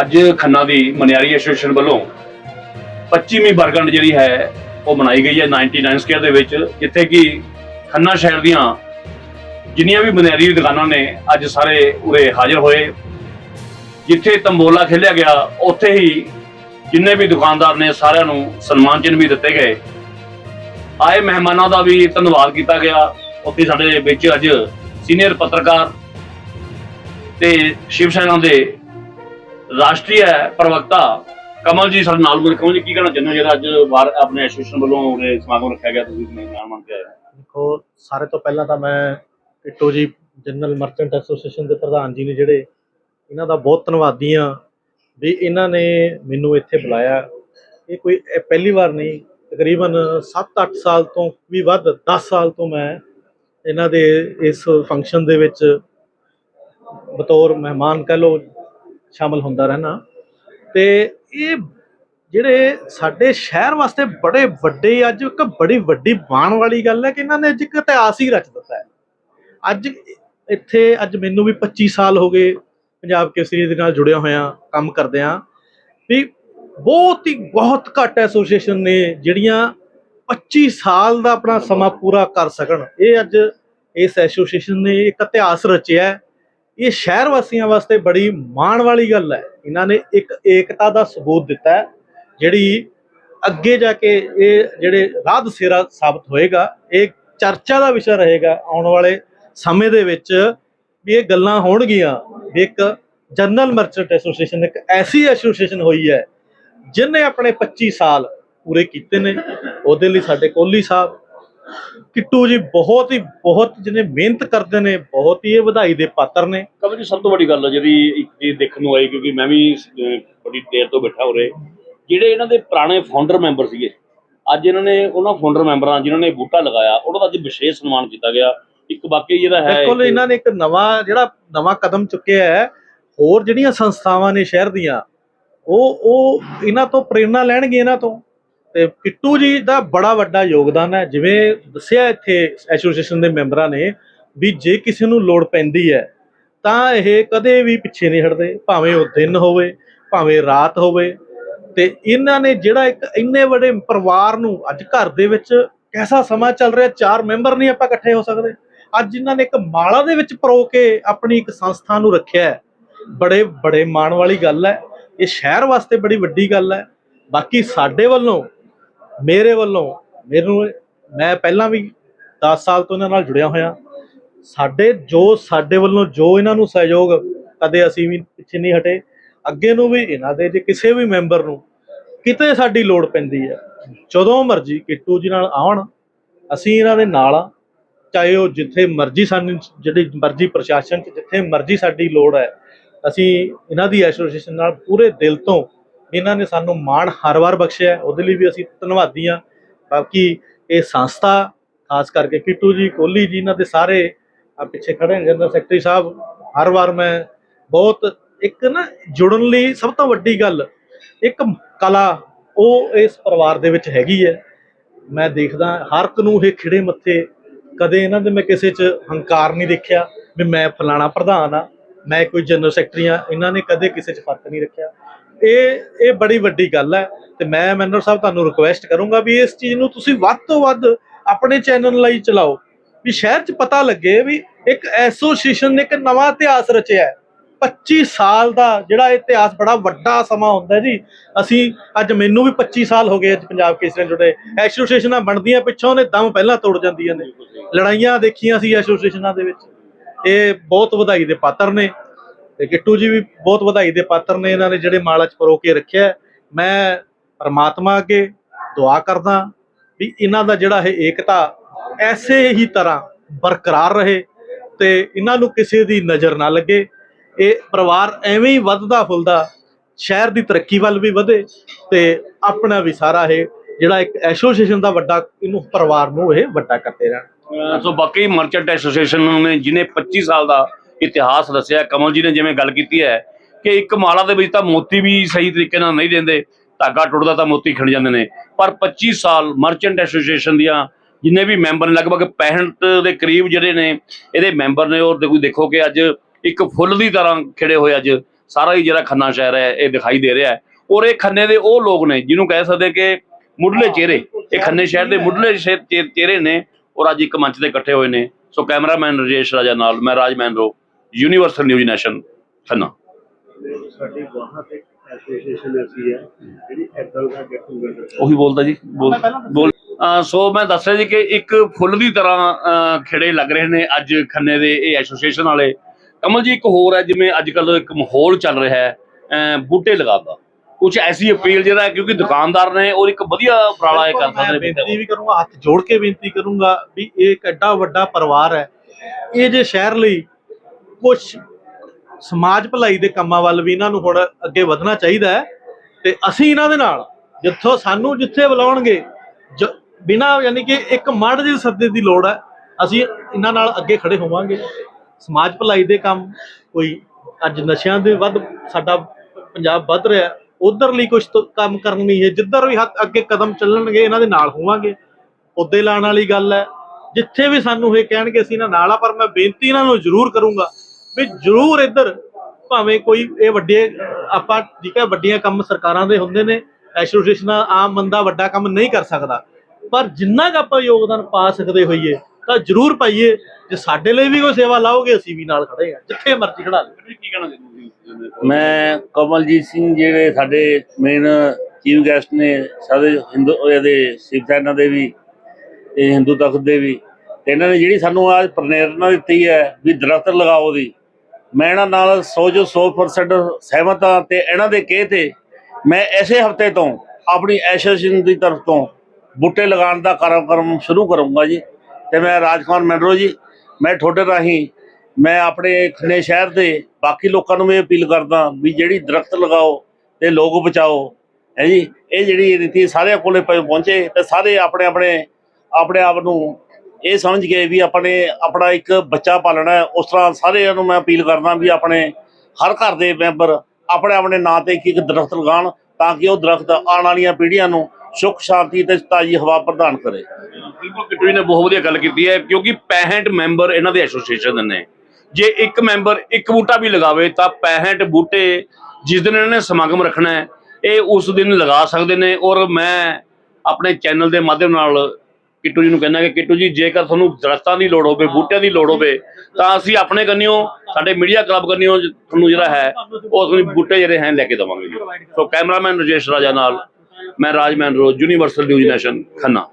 ਅੱਜ ਖੰਨਾ ਦੀ ਮਨਿਆਰੀ ਐਸੋਸੀਏਸ਼ਨ ਵੱਲੋਂ 25ਵੀਂ ਬਰਗੰਡ ਜਿਹੜੀ ਹੈ, ਉਹ ਮਨਾਈ ਗਈ ਹੈ 99 ਸਕੁਅਰ ਦੇ ਵਿੱਚ, ਜਿੱਥੇ ਕਿ ਖੰਨਾ ਸ਼ਹਿਰ ਦੀਆਂ ਜਿੰਨੀਆਂ ਵੀ ਮਨਿਆਰੀ ਦੀ ਦੁਕਾਨਾਂ ਨੇ, ਅੱਜ ਸਾਰੇ ਉਰੇ ਹਾਜ਼ਰ ਹੋਏ। ਜਿੱਥੇ ਤੰਬੋਲਾ ਖੇਲਿਆ ਗਿਆ, ਉੱਥੇ ਹੀ ਜਿੰਨੇ ਵੀ ਦੁਕਾਨਦਾਰ ਨੇ, ਸਾਰਿਆਂ ਨੂੰ ਸਨਮਾਨ ਚਿੰਨ੍ਹ ਵੀ ਦਿੱਤੇ ਗਏ। ਆਏ ਮਹਿਮਾਨਾਂ ਦਾ ਵੀ ਧੰਨਵਾਦ ਕੀਤਾ ਗਿਆ। ਉੱਥੇ ਸਾਡੇ ਵਿੱਚ ਅੱਜ ਸੀਨੀਅਰ ਪੱਤਰਕਾਰ ਤੇ ਸ਼ਿਵ ਸੈਨਾ ਦੇ ਰਾਸ਼ਟਰੀ ਪ੍ਰਵਕਤਾ ਕਮਲ ਜੀ, ਸਾਡੇ ਨਾਲ ਮਿਲ ਕਮਲ ਜੀ, ਕੀ ਕਹਿਣਾ ਚਾਹੁੰਦੇ ਜਿਹੜਾ ਅੱਜ ਬਾਹਰ ਆਪਣੇ ਐਸੋਸੀਏਸ਼ਨ ਵੱਲੋਂ ਉਰੇ ਸਮਾਗਮ ਰੱਖਿਆ ਗਿਆ, ਤੁਸੀਂ ਮਹਿਮਾਨ ਬਣ ਕੇ ਆਏ ਦੇਖੋ, ਸਾਰੇ ਤੋਂ ਪਹਿਲਾਂ ਤਾਂ ਮੈਂ ਟਿੱਟੋ ਜੀ, ਜਨਰਲ ਮਰਚੈਂਟ ਐਸੋਸੀਏਸ਼ਨ ਦੇ ਪ੍ਰਧਾਨ ਜੀ ਨੇ ਜਿਹੜੇ ਇਹਨਾਂ ਦਾ ਬਹੁਤ ਧੰਨਵਾਦੀ ਆ ਵੀ ਇਹਨਾਂ ਨੇ ਮੈਨੂੰ ਇੱਥੇ ਬੁਲਾਇਆ। ਇਹ ਕੋਈ ਪਹਿਲੀ ਵਾਰ ਨਹੀਂ, ਤਕਰੀਬਨ 7-8 ਸਾਲ ਤੋਂ ਵੀ ਵੱਧ 10 ਸਾਲ ਤੋਂ ਮੈਂ ਇਹਨਾਂ ਦੇ ਇਸ ਫੰਕਸ਼ਨ ਦੇ ਵਿੱਚ ਬਤੌਰ ਮਹਿਮਾਨ ਕਹ ਲੋ ਸ਼ਾਮਲ ਹੁੰਦਾ ਰਹਿਣਾ। ਤੇ ਇਹ ਜਿਹੜੇ ਸਾਡੇ ਸ਼ਹਿਰ ਵਾਸਤੇ ਬੜੇ ਵੱਡੇ, ਅੱਜ ਇੱਕ ਬੜੀ ਵੱਡੀ ਮਾਣ ਵਾਲੀ ਗੱਲ ਹੈ ਕਿ ਇਹਨਾਂ ਨੇ ਅੱਜ ਇੱਕ ਇਤਿਹਾਸ ਹੀ ਰਚ ਦਿੱਤਾ ਹੈ। ਅੱਜ ਇੱਥੇ, ਅੱਜ ਮੈਨੂੰ ਵੀ 25 ਸਾਲ ਹੋ ਗਏ ਪੰਜਾਬ ਕੇਸਰੀ ਦੇ ਨਾਲ ਜੁੜਿਆ ਹੋਇਆ, ਕੰਮ ਕਰਦਿਆਂ ਵੀ ਬਹੁਤ ਹੀ, ਬਹੁਤ ਘੱਟ ਐਸੋਸੀਏਸ਼ਨ ਨੇ ਜਿਹੜੀਆਂ 25 ਸਾਲ ਦਾ ਆਪਣਾ ਸਮਾਂ ਪੂਰਾ ਕਰ ਸਕਣ। ਇਹ ਅੱਜ ਇਸ ਐਸੋਸੀਏਸ਼ਨ ਨੇ ਇੱਕ ਇਤਿਹਾਸ ਰਚਿਆ ਹੈ। ਇਹ ਸ਼ਹਿਰ ਵਾਸੀਆਂ ਵਾਸਤੇ ਬੜੀ ਮਾਣ ਵਾਲੀ ਗੱਲ ਹੈ। ਇਹਨਾਂ ਨੇ ਇੱਕ ਏਕਤਾ ਦਾ ਸਬੂਤ ਦਿੱਤਾ ਹੈ, ਜਿਹੜੀ ਅੱਗੇ ਜਾ ਕੇ ਇਹ ਜਿਹੜੇ ਰਾਹ ਦਸੇਰਾ ਸਾਬਤ ਹੋਏਗਾ, ਇਹ ਚਰਚਾ ਦਾ ਵਿਸ਼ਾ ਰਹੇਗਾ ਆਉਣ ਵਾਲੇ ਸਮੇਂ ਦੇ ਵਿੱਚ ਵੀ ਇਹ ਗੱਲਾਂ ਹੋਣਗੀਆਂ। ਵੀ ਇੱਕ ਜਨਰਲ ਮਰਚੈਂਟ ਐਸੋਸੀਏਸ਼ਨ, ਇੱਕ ਐਸੀ ਐਸੋਸੀਏਸ਼ਨ ਹੋਈ ਹੈ, ਜਿਨੇ ਆਪਣੇ 25 ਸਾਲ ਪੂਰੇ ਕੀਤੇ ਨੇ, ਉਹਦੇ ਲਈ ਸਾਡੇ ਕੋਹਲੀ ਸਾਹਿਬ ਕਿੱਟੂ ਜੀ ਬਹੁਤ ਹੀ ਬਹੁਤ ਜਿਹਨੇ ਮਿਹਨਤ ਕਰਦੇ ਨੇ ਬਹੁਤ ਹੀ ਇਹ ਵਧਾਈ ਦੇ ਪਾਤਰ ਨੇ। ਕਮਲ ਜੀ ਸਭ ਤੋਂ ਵੱਡੀ ਗੱਲ ਹੈ ਜਿਹੜੀ ਇੱਕ ਚੀਜ਼ ਦੇਖਣ ਨੂੰ ਆਈ ਕਿਉਂਕਿ ਮੈਂ ਵੀ ਬੜੀ ਦੇਰ ਤੋਂ ਬੈਠਾ ਉਰੇ। ਜਿਹੜੇ ਇਹਨਾਂ ਦੇ ਪੁਰਾਣੇ ਫਾਊਂਡਰ ਮੈਂਬਰ ਸੀਗੇ ਅੱਜ ਇਹਨਾਂ ਨੇ ਉਹਨਾਂ ਫਾਊਂਡਰ ਮੈਂਬਰਾਂ ਜਿਨ੍ਹਾਂ ਨੇ ਬੂਟਾ ਲਗਾਇਆ ਉਹਨਾਂ ਦਾ ਅੱਜ ਵਿਸ਼ੇਸ਼ ਸਨਮਾਨ ਕੀਤਾ ਗਿਆ। ਇੱਕ ਵਾਕਈ ਜਿਹੜਾ ਹੈ ਬਿਲਕੁਲ ਇਹਨਾਂ ਨੇ ਇੱਕ ਨਵਾਂ ਜਿਹੜਾ ਨਵਾਂ ਕਦਮ ਚੁੱਕਿਆ ਹੈ ਹੋਰ ਜਿਹੜੀਆਂ ਸੰਸਥਾਵਾਂ ਨੇ ਸ਼ਹਿਰ ਦੀਆਂ ਉਹ ਉਹ ਇਹਨਾਂ ਤੋਂ ਪ੍ਰੇਰਣਾ ਲੈਣਗੇ ਇਹਨਾਂ ਤੋਂ। ਤੇ ਕਿੱਟੂ ਜੀ ਦਾ ਬੜਾ ਵੱਡਾ ਯੋਗਦਾਨ ਹੈ। ਜਿਵੇਂ ਦੱਸਿਆ ਇੱਥੇ ਐਸੋਸੀਏਸ਼ਨ ਦੇ ਮੈਂਬਰਾਂ ਨੇ ਵੀ ਜੇ ਕਿਸੇ ਨੂੰ ਲੋੜ ਪੈਂਦੀ ਹੈ, ਤਾਂ ਇਹ ਕਦੇ ਵੀ ਪਿੱਛੇ ਨਹੀਂ ਹਟਦੇ, ਭਾਵੇਂ ਉਹ ਦਿਨ ਹੋਵੇ, ਭਾਵੇਂ ਰਾਤ ਹੋਵੇ। ਤੇ ਇਹਨਾਂ ਨੇ ਜਿਹੜਾ ਇੱਕ ਇੰਨੇ ਵੱਡੇ ਪਰਿਵਾਰ ਨੂੰ ਅੱਜ ਘਰ ਦੇ ਵਿੱਚ ਕੈਸਾ ਸਮਾਂ ਚੱਲ ਰਿਹਾ, ਚਾਰ ਮੈਂਬਰ ਨਹੀਂ ਆਪਾਂ ਇਕੱਠੇ ਹੋ ਸਕਦੇ। ਅੱਜ ਇਹਨਾਂ ਨੇ ਇੱਕ ਮਾਲਾ ਦੇ ਵਿੱਚ ਪਰੋ ਕੇ ਆਪਣੀ ਇੱਕ ਸੰਸਥਾ ਨੂੰ ਰੱਖਿਆ ਬੜੇ ਬੜੇ ਮਾਣ ਵਾਲੀ ਗੱਲ ਹੈ। ਇਹ ਸ਼ਹਿਰ ਵਾਸਤੇ ਬੜੀ ਵੱਡੀ ਗੱਲ ਹੈ। ਬਾਕੀ ਸਾਡੇ ਵੱਲੋਂ ਮੇਰੇ ਵੱਲੋਂ ਮੈਨੂੰ ਮੈਂ ਪਹਿਲਾਂ ਵੀ 10 ਸਾਲ ਤੋਂ ਇਹਨਾਂ ਨਾਲ ਜੁੜਿਆ ਹੋਇਆ। ਸਾਡੇ ਜੋ ਸਾਡੇ ਵੱਲੋਂ ਜੋ ਇਹਨਾਂ ਨੂੰ ਸਹਿਯੋਗ ਕਦੇ ਅਸੀਂ ਵੀ ਪਿੱਛੇ ਨਹੀਂ ਹਟੇ। ਅੱਗੇ ਨੂੰ ਵੀ ਇਹਨਾਂ ਦੇ ਜੇ ਕਿਸੇ ਵੀ ਮੈਂਬਰ ਨੂੰ ਕਿਤੇ ਸਾਡੀ ਲੋੜ ਪੈਂਦੀ ਹੈ, ਜਦੋਂ ਮਰਜ਼ੀ ਕਿੱਟੂ ਜੀ ਨਾਲ ਆਉਣ, ਅਸੀਂ ਇਹਨਾਂ ਦੇ ਨਾਲ ਆ। ਚਾਹੇ ਉਹ ਜਿੱਥੇ ਮਰਜ਼ੀ ਸਾਨੂੰ ਜਿਹੜੀ ਮਰਜ਼ੀ ਪ੍ਰਸ਼ਾਸਨ ਚ ਜਿੱਥੇ ਮਰਜ਼ੀ ਸਾਡੀ ਲੋੜ ਹੈ, ਅਸੀਂ ਇਹਨਾਂ ਦੀ ਐਸੋਸੀਏਸ਼ਨ ਨਾਲ ਪੂਰੇ ਦਿਲ ਤੋਂ ਇਹਨਾਂ ਨੇ ਸਾਨੂੰ ਮਾਣ ਹਰ ਵਾਰ ਬਖਸ਼ਿਆ ਉਹਦੇ ਲਈ ਵੀ ਅਸੀਂ ਧੰਨਵਾਦੀ ਹਾਂ। ਬਾਕੀ ਇਹ ਸੰਸਥਾ, ਖਾਸ ਕਰਕੇ ਕਿੱਟੂ ਜੀ, ਕੋਹਲੀ ਜੀ, ਇਹਨਾਂ ਦੇ ਸਾਰੇ ਆ ਪਿੱਛੇ ਖੜੇ ਨੇ, ਜਨਰਲ ਸੈਕਟਰੀ ਸਾਹਿਬ, ਹਰ ਵਾਰ ਮੈਂ ਬਹੁਤ ਇੱਕ ਨਾ ਜੁੜਨ ਲਈ ਸਭ ਤੋਂ ਵੱਡੀ ਗੱਲ, ਇੱਕ ਕਲਾ ਉਹ ਇਸ ਪਰਿਵਾਰ ਦੇ ਵਿੱਚ ਹੈਗੀ ਹੈ। ਮੈਂ ਦੇਖਦਾ ਹਰ ਇੱਕ ਨੂੰ ਇਹ ਖਿੜੇ ਮੱਥੇ, ਕਦੇ ਇਹਨਾਂ ਦੇ ਮੈਂ ਕਿਸੇ 'ਚ ਹੰਕਾਰ ਨਹੀਂ ਦੇਖਿਆ ਵੀ ਮੈਂ ਫਲਾਣਾ ਪ੍ਰਧਾਨ ਆ ਮੈਂ ਕੋਈ ਜਨਰਲ ਸੈਕਟਰੀ ਆ ਇਹਨਾਂ ਨੇ ਕਦੇ ਕਿਸੇ 'ਚ ਫ਼ਰਕ ਨਹੀਂ ਰੱਖਿਆ। ਇਹ ਇਹ ਬੜੀ ਵੱਡੀ ਗੱਲ ਹੈ ਤੇ ਮੈਂ ਮੈਨਰ ਸਾਹਿਬ ਤੁਹਾਨੂੰ ਰਿਕੁਐਸਟ ਕਰੂੰਗਾ ਵੀ ਇਸ ਚੀਜ਼ ਨੂੰ ਤੁਸੀਂ ਵੱਧ ਤੋਂ ਵੱਧ ਆਪਣੇ ਚੈਨਲ ਲਈ ਚਲਾਓ, ਵੀ ਸ਼ਹਿਰ 'ਚ ਪਤਾ ਲੱਗੇ ਵੀ ਇੱਕ ਐਸੋਸੀਏਸ਼ਨ ਨੇ ਇੱਕ ਨਵਾਂ ਇਤਿਹਾਸ ਰਚਿਆ ਹੈ। 25 ਸਾਲ ਦਾ ਜਿਹੜਾ ਇਤਿਹਾਸ ਬੜਾ ਵੱਡਾ ਸਮਾਂ ਹੁੰਦਾ ਜੀ। ਅਸੀਂ ਅੱਜ ਮੈਨੂੰ ਵੀ 25 ਸਾਲ ਹੋ ਗਏ ਅੱਜ ਪੰਜਾਬ ਕੇਸਰੀ ਜੁੜੇ। ਐਸੋਸੀਏਸ਼ਨਾਂ ਬਣਦੀਆਂ ਪਿੱਛੋਂ ਨੇ, ਦਮ ਪਹਿਲਾਂ ਤੋੜ ਜਾਂਦੀਆਂ ਨੇ। ਲੜਾਈਆਂ ਦੇਖੀਆਂ ਸੀ ਐਸੋਸੀਏਸ਼ਨਾਂ ਦੇ ਵਿੱਚ। ਇਹ ਬਹੁਤ ਵਧਾਈ ਦੇ ਪਾਤਰ ਨੇ। ਤੇ ਗਿੱਟੂ ਜੀ ਵੀ ਬਹੁਤ ਵਧਾਈ ਦੇ ਪਾਤਰ ਨੇ, ਇਹਨਾਂ ਨੇ ਜਿਹੜੇ ਮਾਲਾ ਚ ਪਰੋ ਕੇ ਰੱਖਿਆ ਮੈਂ ਪਰਮਾਤਮਾ ਅੱਗੇ ਦੁਆ ਕਰਦਾ ਵੀ ਇਹਨਾਂ ਦਾ ਜਿਹੜਾ ਇਹ ਏਕਤਾ ਐਸੇ ਹੀ ਤਰ੍ਹਾਂ ਬਰਕਰਾਰ ਰਹੇ ਤੇ ਇਹਨਾਂ ਨੂੰ ਕਿਸੇ ਦੀ ਨਜ਼ਰ ਨਾ ਲੱਗੇ। ਇਹ ਪਰਿਵਾਰ ਐਵੇਂ ਹੀ ਵੱਧਦਾ ਫੁੱਲਦਾ, ਸ਼ਹਿਰ ਦੀ ਤਰੱਕੀ ਵੱਲ ਵੀ ਵਧੇ ਤੇ ਆਪਣਾ ਵੀ ਸਾਰਾ ਇਹ ਜਿਹੜਾ ਇੱਕ ਐਸੋਸੀਏਸ਼ਨ ਦਾ ਵੱਡਾ ਇਹਨੂੰ ਪਰਿਵਾਰ ਨੂੰ ਇਹ ਵੱਡਾ ਕਰਦੇ ਰਹਿਣ। ਸੋ ਬਾਕੀ ਮਰਚੈਂਟ ਐਸੋਸੀਏਸ਼ਨ ਨੇ, ਜਿਹਨੇ 25 ਸਾਲ ਦਾ ਇਤਿਹਾਸ ਦੱਸਿਆ ਕਮਲ ਜੀ ਨੇ ਜਿਵੇਂ ਗੱਲ ਕੀਤੀ ਹੈ ਕਿ ਇੱਕ ਮਾਲਾ ਦੇ ਵਿੱਚ ਤਾਂ ਮੋਤੀ ਵੀ ਸਹੀ ਤਰੀਕੇ ਨਾਲ ਨਹੀਂ ਦਿੰਦੇ, ਧਾਗਾ ਟੁੱਟਦਾ ਤਾਂ ਮੋਤੀ ਖਿੜ ਜਾਂਦੇ ਨੇ। ਪਰ 25 ਸਾਲ ਮਰਚੈਂਟ ਐਸੋਸੀਏਸ਼ਨ ਦੀਆਂ ਜਿੰਨੇ ਵੀ ਮੈਂਬਰ ਨੇ, ਲਗਭਗ 65 ਦੇ ਕਰੀਬ ਜਿਹੜੇ ਨੇ, ਇਹਦੇ ਮੈਂਬਰ ਨੇ ਔਰ ਦੇਖੋ ਦੇਖੋ ਕਿ ਅੱਜ ਇੱਕ ਫੁੱਲ ਦੀ ਤਰ੍ਹਾਂ ਖਿੜੇ ਹੋਏ ਅੱਜ। ਸਾਰਾ ਹੀ ਜਿਹੜਾ ਖੰਨਾ ਸ਼ਹਿਰ ਹੈ, ਇਹ ਦਿਖਾਈ ਦੇ ਰਿਹਾ ਹੈ। ਔਰ ਇਹ ਖੰਨੇ ਦੇ ਉਹ ਲੋਕ ਨੇ ਜਿਹਨੂੰ ਕਹਿ ਸਕਦੇ ਕਿ ਮੁੱਢਲੇ ਚਿਹਰੇ, ਇਹ ਖੰਨੇ ਸ਼ਹਿਰ ਦੇ ਮੁੱਢਲੇ ਸ਼ੇ- ਚੇ- ਚਿਹਰੇ ਨੇ ਔਰ ਅੱਜ ਇੱਕ ਮੰਚ ਤੇ ਇਕੱਠੇ ਹੋਏ ਨੇ। ਸੋ ਕੈਮਰਾਮੈਨ ਰਜੇਸ਼ ਰਾਜਾ ਨਾਲ, ਮੈਂ ਰਾਜ ਰੋ ਯੂਨੀਵਰਸਲ ਨਿਊਜ਼ ਨੈਸ਼ਨ ਖੰਨਾ ਸਾਡੀ ਬਹੁਤ ਇੱਕ ਐਸੋਸੀਏਸ਼ਨ ਐਸੀ ਹੈ ਜਿਹੜੀ ਐਦਾਂ ਦਾ ਗੈਟ ਟੂਗੇਦਰ ਉਹੀ ਬੋਲਦਾ ਜੀ ਬੋਲ ਸੋ ਮੈਂ ਦੱਸ ਰਿਹਾ ਜੀ ਕਿ ਇੱਕ ਫੁੱਲ ਦੀ ਤਰ੍ਹਾਂ ਖਿੜੇ ਲੱਗ ਰਹੇ ਨੇ ਅੱਜ ਖੰਨੇ ਦੇ ਇਹ ਐਸੋਸੀਏਸ਼ਨ ਵਾਲੇ। ਕਮਲ ਜੀ ਇੱਕ ਹੋਰ ਹੈ ਜਿਵੇਂ ਅੱਜ ਕੱਲ ਇੱਕ ਮਾਹੌਲ ਚੱਲ ਰਿਹਾ ਹੈ ਬੂਟੇ ਲਗਾਉਣ ਦਾ। ਕੁਝ ਐਸੀ ਅਪੀਲ ਜਿਹੜਾ ਹੈ ਕਿਉਂਕਿ ਦੁਕਾਨਦਾਰ ਨੇ ਔਰ ਇੱਕ ਵਧੀਆ ਉਪਰਾਲਾ ਇਹ ਕਰ ਸਕਦੇ ਨੇ ਬੇਨਤੀ ਵੀ ਕਰੂੰਗਾ ਹੱਥ ਜੋੜ ਕੇ ਬੇਨਤੀ ਕਰੂੰਗਾ ਵੀ ਇਹ ਇੱਕ ਐਡਾ ਵੱਡਾ ਪਰਿਵਾਰ ਹੈ। ਇਹ ਜੇ ਸ਼ਹਿਰ ਲਈ ਕੁਝ ਸਮਾਜ ਭਲਾਈ ਦੇ ਕੰਮਾਂ ਵੱਲ ਵੀ ਇਹਨਾਂ ਨੂੰ ਹੁਣ ਅੱਗੇ ਵਧਣਾ ਚਾਹੀਦਾ ਹੈ। ਤੇ ਅਸੀਂ ਇਹਨਾਂ ਦੇ ਨਾਲ ਜਿੱਥੋਂ ਸਾਨੂੰ ਜਿੱਥੇ ਬੁਲਾਉਣਗੇ, ਜ- ਬਿਨਾਂ ਯਾਨੀ ਕਿ ਇੱਕ ਮੜ ਜਿਹੇ ਸੱਦੇ ਦੀ ਲੋੜ ਹੈ, ਅਸੀਂ ਇਹਨਾਂ ਨਾਲ ਅੱਗੇ ਖੜੇ ਹੋਵਾਂਗੇ। ਸਮਾਜ ਭਲਾਈ ਦੇ ਕੰਮ ਕੋਈ ਅੱਜ ਨਸ਼ਿਆਂ ਦੇ ਵੱਧ ਸਾਡਾ ਪੰਜਾਬ ਵੱਧ ਰਿਹਾ ਉਧਰ ਲਈ ਕੁਝ ਕੰਮ ਕਰਨੀ ਹੈ, ਜਿੱਧਰ ਵੀ ਹੱਥ ਅੱਗੇ ਕਦਮ ਚੱਲਣਗੇ, ਇਹਨਾਂ ਦੇ ਨਾਲ ਹੋਵਾਂਗੇ। ਪੌਦੇ ਲਾਉਣ ਵਾਲੀ ਗੱਲ ਹੈ, ਜਿੱਥੇ ਵੀ ਸਾਨੂੰ ਇਹ ਕਹਿਣਗੇ, ਅਸੀਂ ਇਹਨਾਂ ਨਾਲ ਆ, ਪਰ ਮੈਂ ਬੇਨਤੀ ਇਹਨਾਂ ਨੂੰ ਜ਼ਰੂਰ ਕਰੂੰਗਾ ਵੀ ਜ਼ਰੂਰ ਇੱਧਰ ਭਾਵੇਂ ਕੋਈ ਇਹ ਵੱਡੇ ਆਪਾਂ ਠੀਕ ਹੈ ਵੱਡੀਆਂ ਕੰਮ ਸਰਕਾਰਾਂ ਦੇ ਹੁੰਦੇ ਨੇ ਐਸੋਸੀਏਸ਼ਨਾਂ ਆਮ ਬੰਦਾ ਵੱਡਾ ਕੰਮ ਨਹੀਂ ਕਰ ਸਕਦਾ। ਪਰ ਜਿੰਨਾ ਕੁ ਆਪਾਂ ਯੋਗਦਾਨ ਪਾ ਸਕਦੇ ਹੋਈਏ ਤਾਂ ਜ਼ਰੂਰ ਪਾਈਏ। ਜੇ ਸਾਡੇ ਲਈ ਵੀ ਕੋਈ ਸੇਵਾ ਲਾਓਗੇ ਅਸੀਂ ਵੀ ਨਾਲ ਖੜੇ ਆ ਜਿੱਥੇ ਮਰਜ਼ੀ ਖੜਾ ਲਓ। ਕੀ ਕਹਿਣਾ ਮੈਂ ਕਮਲਜੀਤ ਸਿੰਘ ਜਿਹੜੇ ਸਾਡੇ ਮੇਨ ਚੀਫ ਗੈਸਟ ਨੇ ਸਾਡੇ ਹਿੰਦੂ ਇਹਦੇ ਸਿੱਖ ਸੈਨਾ ਦੇ ਵੀ ਤੇ ਹਿੰਦੂ ਤਖਤ ਦੇ ਵੀ ਤੇ ਇਹਨਾਂ ਨੇ ਜਿਹੜੀ ਸਾਨੂੰ ਅੱਜ ਪ੍ਰੇਰਣਾ ਦਿੱਤੀ ਹੈ ਵੀ ਦਰਖਤ ਲਗਾਓ ਦੀ ਮੈਂ ਇਹਨਾਂ ਨਾਲ 100 ਜੋ 100% ਸਹਿਮਤ ਹਾਂ ਤੇ ਇਹਨਾਂ ਦੇ ਕਹੇ ਤੇ ਮੈਂ ਐਸੇ ਹਫ਼ਤੇ ਤੋਂ ਆਪਣੀ ਐਸੋਸੀਏਸ਼ਨ ਦੀ ਤਰਫ ਤੋਂ ਬੂਟੇ ਲਗਾਉਣ ਦਾ ਕਾਰਜਕ੍ਰਮ ਸ਼ੁਰੂ ਕਰੂੰਗਾ ਜੀ ਤੇ ਮੈਂ ਰਾਜਕੁਮਾਰ ਮੈਨਰੋ ਜੀ, ਮੈਂ ਤੁਹਾਡੇ ਰਾਹੀਂ ਮੈਂ ਆਪਣੇ ਖੰਨੇ ਸ਼ਹਿਰ ਦੇ ਬਾਕੀ ਲੋਕਾਂ ਨੂੰ ਵੀ ਅਪੀਲ ਕਰਦਾ ਵੀ ਜਿਹੜੀ ਦਰਖਤ ਲਗਾਓ ਤੇ ਲੋਕ ਬਚਾਓ, ਹੈ ਜੀ? ਇਹ ਜਿਹੜੀ ਰੀਤੀ ਸਾਰਿਆਂ ਕੋਲੇ ਪਹੁੰਚੇ ਤੇ ਸਾਰੇ ਆਪਣੇ ਆਪਣੇ ਆਪਣੇ ਆਪ ਨੂੰ ਇਹ ਸਮਝ ਕੇ ਵੀ ਆਪਣੇ, ਆਪਣਾ ਇੱਕ ਬੱਚਾ ਪਾਲਣਾ ਹੈ, ਉਸ ਤਰ੍ਹਾਂ ਸਾਰਿਆਂ ਨੂੰ ਮੈਂ ਅਪੀਲ ਕਰਦਾ ਵੀ ਆਪਣੇ ਹਰ ਘਰ ਦੇ ਮੈਂਬਰ ਆਪਣੇ ਆਪਣੇ ਨਾਂ ਤੇ ਇੱਕ ਇੱਕ ਦਰਖਤ ਲਗਾਉਣ ਤਾਂ ਕਿ ਉਹ ਦਰਖਤ ਆਉਣ ਵਾਲੀਆਂ ਪੀੜ੍ਹੀਆਂ ਨੂੰ ਸੁੱਖ, ਸ਼ਾਂਤੀ ਤੇ ਤਾਜ਼ੀ ਹਵਾ ਪ੍ਰਦਾਨ ਕਰੇ। ਬਿਲਕੁਲ ਕਿਟੂ ਨੇ ਬਹੁਤ ਵਧੀਆ ਗੱਲ ਕੀਤੀ ਹੈ, ਕਿਉਂਕਿ 65 ਮੈਂਬਰ ਇਹਨਾਂ ਦੇ ਐਸੋਸੀਏਸ਼ਨ ਦੇ ਨੇ। ਜੇ ਇੱਕ ਮੈਂਬਰ ਇੱਕ ਬੂਟਾ ਵੀ ਲਗਾਵੇ ਤਾਂ 65 ਬੂਟੇ ਜਿਸ ਦਿਨ ਇਹਨਾਂ ਨੇ ਸਮਾਗਮ ਰੱਖਣਾ ਹੈ, ਇਹ ਉਸ ਦਿਨ ਲਗਾ ਸਕਦੇ ਨੇ ਔਰ ਮੈਂ ਆਪਣੇ ਚੈਨਲ ਦੇ ਮਾਧਿਅਮ ਨਾਲ ਕਿੱਟੂ ਜੀ ਨੂੰ ਕਹਿੰਦਾ ਕਿ ਕਿੱਟੂ ਜੀ, ਜੇਕਰ ਤੁਹਾਨੂੰ ਦਰਖਤਾਂ ਦੀ ਲੋੜ ਹੋਵੇ, ਬੂਟਿਆਂ ਦੀ ਲੋੜ ਹੋਵੇ, ਤਾਂ ਅਸੀਂ ਆਪਣੇ ਕੰਨਿਓ, ਸਾਡੇ ਮੀਡੀਆ ਕਲੱਬ ਕੰਨਿਓ ਤੁਹਾਨੂੰ ਜਿਹੜਾ ਹੈ, ਉਹ ਤੁਹਾਨੂੰ ਬੂਟੇ ਜਿਹੜੇ ਹੈ, ਲੈ ਕੇ ਦੇਵਾਂਗੇ ਜੀ। ਸੋ ਕੈਮਰਾਮੈਨ ਰਜੇਸ਼ ਰਾਜਾ ਨਾਲ, ਮੈਂ ਰਾਜਮੈਨ ਰੋਜ਼ ਯੂਨੀਵਰਸਲ ਨਿਊਜ਼ ਨੈਸ਼ਨ ਖੰਨਾ।